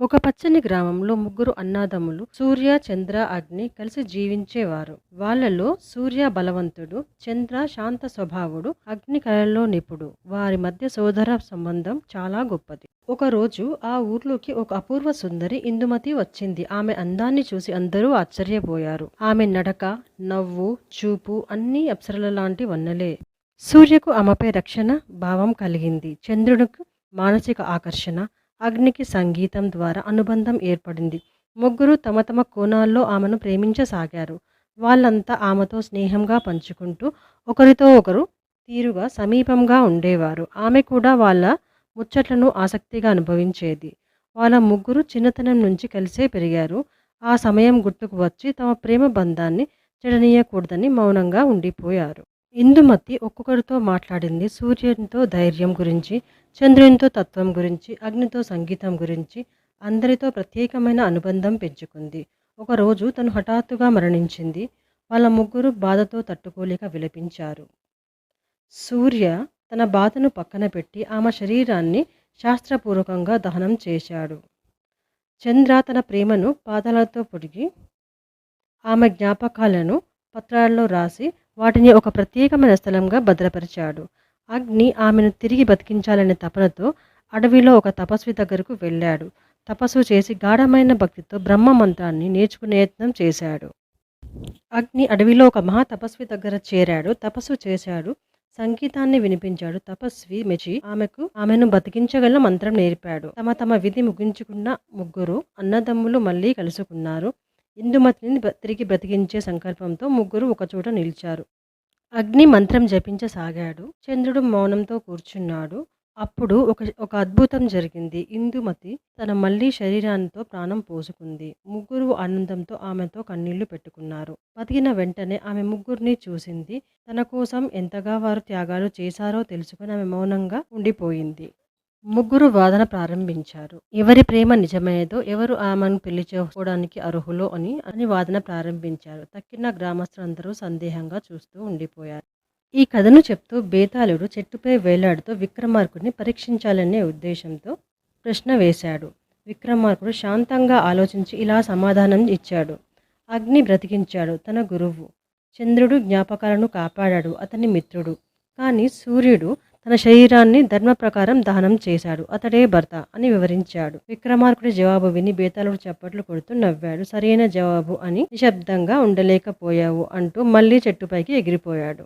ఒక పచ్చని గ్రామంలో ముగ్గురు అన్నాదమ్ములు సూర్య చంద్ర అగ్ని కలిసి జీవించేవారు. వాళ్ళలో సూర్య బలవంతుడు చంద్ర శాంత స్వభావుడు అగ్ని కళల్లో నిపుడు. వారి మధ్య సోదర సంబంధం చాలా గొప్పది. ఒక రోజు ఆ ఊర్లోకి ఒక అపూర్వ సుందరి ఇందుమతి వచ్చింది. ఆమె అందాన్ని చూసి అందరూ ఆశ్చర్యపోయారు. ఆమె నడక నవ్వు చూపు అన్నీ అప్సరల లాంటి వన్నెలే. సూర్యకు ఆమెపై రక్షణ భావం కలిగింది. చంద్రుడికి మానసిక ఆకర్షణ అగ్నికి సంగీతం ద్వారా అనుబంధం ఏర్పడింది. ముగ్గురు తమ తమ కోణాల్లో ఆమెను ప్రేమించసాగారు. వాళ్ళంతా ఆమెతో స్నేహంగా పంచుకుంటూ ఒకరితో ఒకరు తీరుగా సమీపంగా ఉండేవారు. ఆమె కూడా వాళ్ళ ముచ్చట్లను ఆసక్తిగా అనుభవించేది. వాళ్ళ ముగ్గురు చిన్నతనం నుంచి కలిసే పెరిగారు. ఆ సమయం గుర్తుకు వచ్చి తమ ప్రేమ బంధాన్ని చెడనీయకూడదని మౌనంగా ఉండిపోయారు. ఇందుమతి ఒక్కొక్కరితో మాట్లాడింది సూర్యునితో ధైర్యం గురించి చంద్రునితో తత్వం గురించి అగ్నితో సంగీతం గురించి అందరితో ప్రత్యేకమైన అనుబంధం పెంచుకుంది. ఒకరోజు తను హఠాత్తుగా మరణించింది. వాళ్ళ ముగ్గురు బాధతో తట్టుకోలేక విలపించారు. సూర్య తన బాధను పక్కన పెట్టి ఆమె శరీరాన్ని శాస్త్రపూర్వకంగా దహనం చేశాడు. చంద్ర తన ప్రేమను పాదాలతో పొడిగి ఆమె జ్ఞాపకాలను పత్రాల్లో రాసి వాటిని ఒక ప్రత్యేకమైన స్థలంగా భద్రపరిచాడు. అగ్ని ఆమెను తిరిగి బతికించాలనే తపనతో అడవిలో ఒక తపస్వి దగ్గరకు వెళ్ళాడు. తపస్సు చేసి గాఢమైన భక్తితో బ్రహ్మ మంత్రాన్ని నేర్చుకునే యత్నం చేశాడు. అగ్ని అడవిలో ఒక మహా తపస్వి దగ్గర చేరాడు. తపస్సు చేశాడు. సంగీతాన్ని వినిపించాడు. తపస్వి మెచి ఆమెకు ఆమెను బతికించగల మంత్రం నేర్పాడు. తమ తమ విధి ముగించుకున్న ముగ్గురు అన్నదమ్ములు మళ్ళీ కలుసుకున్నారు. ఇందుమతిని తిరిగి బ్రతికించే సంకల్పంతో ముగ్గురు ఒకచోట నిలిచారు. అగ్ని మంత్రం జపించసాగాడు. చంద్రుడు మౌనంతో కూర్చున్నాడు. అప్పుడు ఒక ఒక అద్భుతం జరిగింది. ఇందుమతి తన మళ్ళీ శరీరానితో ప్రాణం పోసుకుంది. ముగ్గురు ఆనందంతో ఆమెతో కన్నీళ్ళు పెట్టుకున్నారు. బతికిన వెంటనే ఆమె ముగ్గురిని చూసింది. తన కోసం ఎంతగా వారు త్యాగాలు చేశారో తెలుసుకుని ఆమె మౌనంగా ఉండిపోయింది. ముగ్గురు వాదన ప్రారంభించారు. ఎవరి ప్రేమ నిజమైనదో ఎవరు ఆమెను పెళ్ళి చేసుకోవడానికి అర్హులో అని అని వాదన ప్రారంభించారు. తక్కిన గ్రామస్తులందరూ సందేహంగా చూస్తూ ఉండిపోయారు. ఈ కథను చెప్తూ బేతాళుడు చెట్టుపై వేలాడుతూ విక్రమార్కుడిని పరీక్షించాలనే ఉద్దేశంతో ప్రశ్న వేశాడు. విక్రమార్కుడు శాంతంగా ఆలోచించి ఇలా సమాధానం ఇచ్చాడు. అగ్ని బ్రతికించాడు తన గురువు. చంద్రుడు జ్ఞాపకాలను కాపాడాడు అతని మిత్రుడు. కానీ సూర్యుడు తన శరీరాన్ని ధర్మ ప్రకారం దహనం చేశాడు. అతడే భర్త అని వివరించాడు. విక్రమార్కుడి జవాబు విని బేతాళుడు చప్పట్లు కొడుతూ నవ్వాడు. సరైన జవాబు అని నిశ్శబ్దంగా ఉండలేకపోయావు అంటూ మళ్ళీ చెట్టుపైకి ఎగిరిపోయాడు.